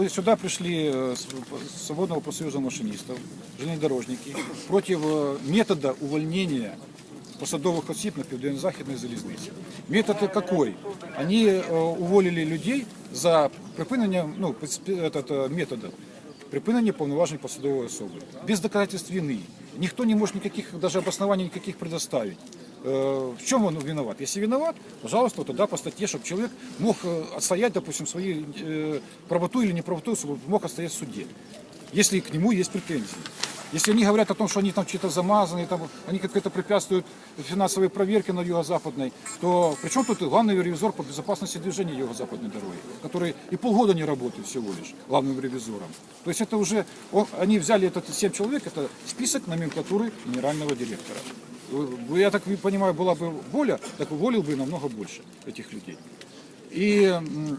мы сюда пришли э, с с Свободного профсоюза машинистов, железнодорожники, против э, метода увольнения посадовых осіб на Південно-Західній залізниці. Метод какой? Они э, уволили людей за припиненням, ну, спе- этот, э, метода, припинення повноважень посадової особи. Без доказательств вины. Никто не может никаких, даже обоснований никаких предоставить. Э, В чем он виноват? Если виноват, пожалуйста, тогда по статье, чтобы человек мог э, отстоять, допустим, свою э, правоту или неправоту, чтобы мог отстоять в суде, если к нему есть претензии. Если они говорят о том, что они там что-то замазаны, там, они как-то препятствуют финансовой проверке на юго-западной, то при чем тут и главный ревизор по безопасности движения юго-западной дороги, который и полгода не работает всего лишь главным ревизором. То есть это уже, он- они взяли этот 7 человек, это список номенклатуры генерального директора. Вы- Я так понимаю, была бы воля, так уволил бы намного больше этих людей. И м,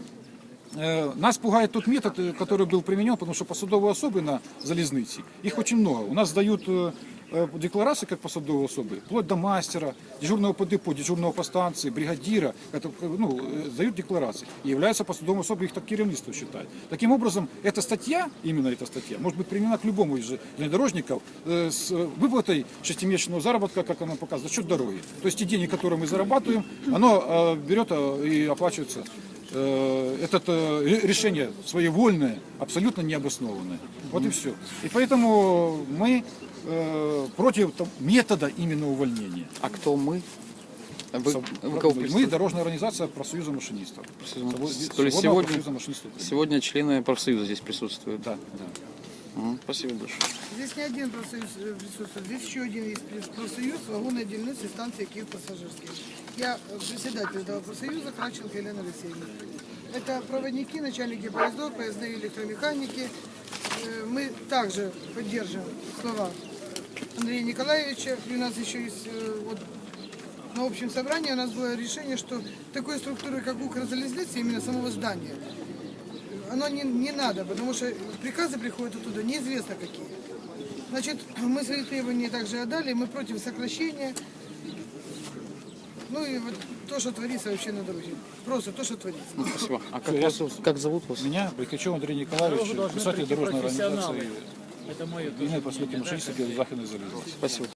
э, нас пугает тот метод, э, который был применен, потому что посадовые особы на залезнице, их очень много. У нас дают э, э, декларации как посадовые особы, вплоть до мастера, дежурного по депо, дежурного по станции, бригадира, это, ну, дают декларации. И являются посадовой особой, их так керівництво считает. Таким образом, эта статья, именно эта статья, может быть применена к любому из железнодорожников э, с выплатой шестимесячного заработка, как она показывает, за счет дороги. То есть те деньги, которые мы зарабатываем, оно э, берет э, и оплачивается э, это ре- решение своевольное, абсолютно необоснованное. Вот и все. И поэтому мы э, против там, метода именно увольнения. А кто мы? Вы, Со- вы кого мы дорожная организация профсоюза машинистов. Профсоюза машинистов. То есть сегодня- профсоюза машинистов. Сегодня члены профсоюза здесь присутствуют. Да, да. Спасибо большое. Здесь не один профсоюз э, присутствует, здесь еще один есть профсоюз вагонной единицы станции Киев пассажирский. Я председатель этого профсоюза Краченко Елена Алексеевна. Это проводники, начальники поездов, поездные электромеханики. Э, Мы также поддерживаем слова Андрея Николаевича. И у нас еще есть э, вот на общем собрании у нас было решение, что такой структуры, как Укрзалезница, именно самого здания, оно не, не надо, потому что приказы приходят оттуда неизвестно какие. Значит, мы свои требования также отдали, мы против сокращения. Ну и вот то, что творится вообще на дороге. Просто то, что творится. Спасибо. А как, вас, как зовут вас? Меня, Брикачев Андрей Николаевич, писатель дорожной организации Это мое Единой просветной машинистов Західної залізниці. Спасибо.